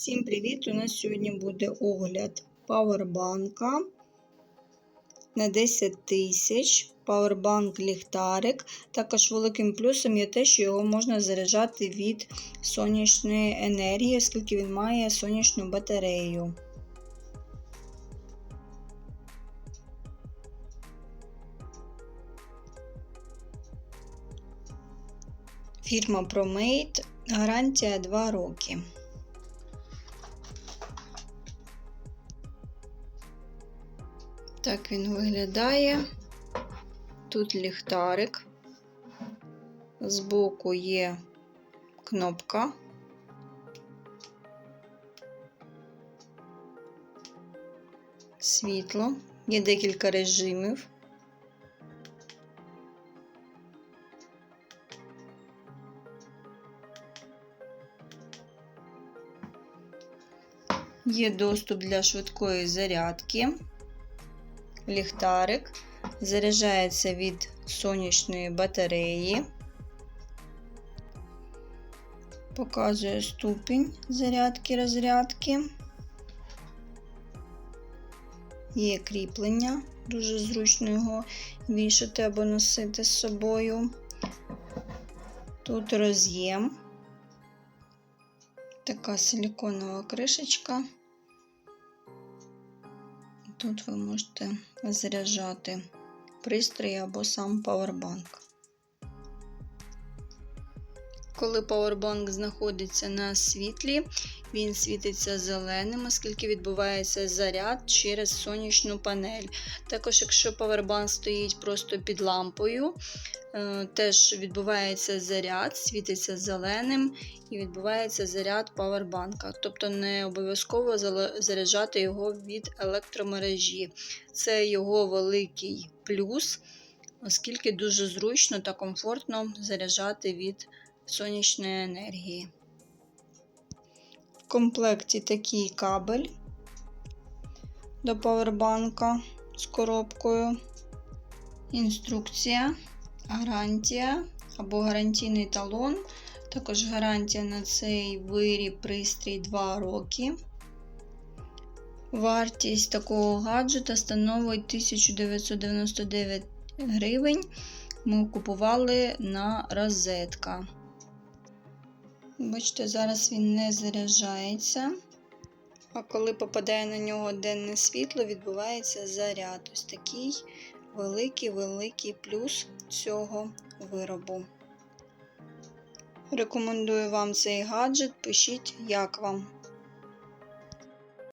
Всім привіт! У нас сьогодні буде огляд павербанка на 10 тисяч. Павербанк ліхтарик. Також великим плюсом є те, що його можна заряджати від сонячної енергії, оскільки він має сонячну батарею. Фірма ProMate, гарантія 2 роки. Так він виглядає. Тут ліхтарик, збоку є кнопка. Світло, є декілька режимів. Є доступ для швидкої зарядки ліхтарик, заряджається від сонячної батареї, показує ступінь зарядки розрядки. Є кріплення, дуже зручно його вішати або носити з собою. Тут роз'єм, така силіконова кришечка. Тут ви можете заряджати пристрій або сам павербанк. Коли павербанк знаходиться на світлі, він світиться зеленим, оскільки відбувається заряд через сонячну панель. Також, якщо павербанк стоїть просто під лампою, е, теж відбувається заряд, світиться зеленим і відбувається заряд павербанка. Тобто не обов'язково заряджати його від електромережі. Це його великий плюс, оскільки дуже зручно та комфортно заряджати від сонячної енергії. В комплекті такий кабель до павербанка з коробкою, інструкція, гарантія або гарантійний талон. Також гарантія на цей виріб пристрій 2 роки. Вартість такого гаджета становить 1999 гривень. Ми купували на розетка. Бачите, зараз він не заряджається. А коли попадає на нього денне світло, відбувається заряд. Ось такий великий-великий плюс цього виробу. Рекомендую вам цей гаджет, пишіть, як вам.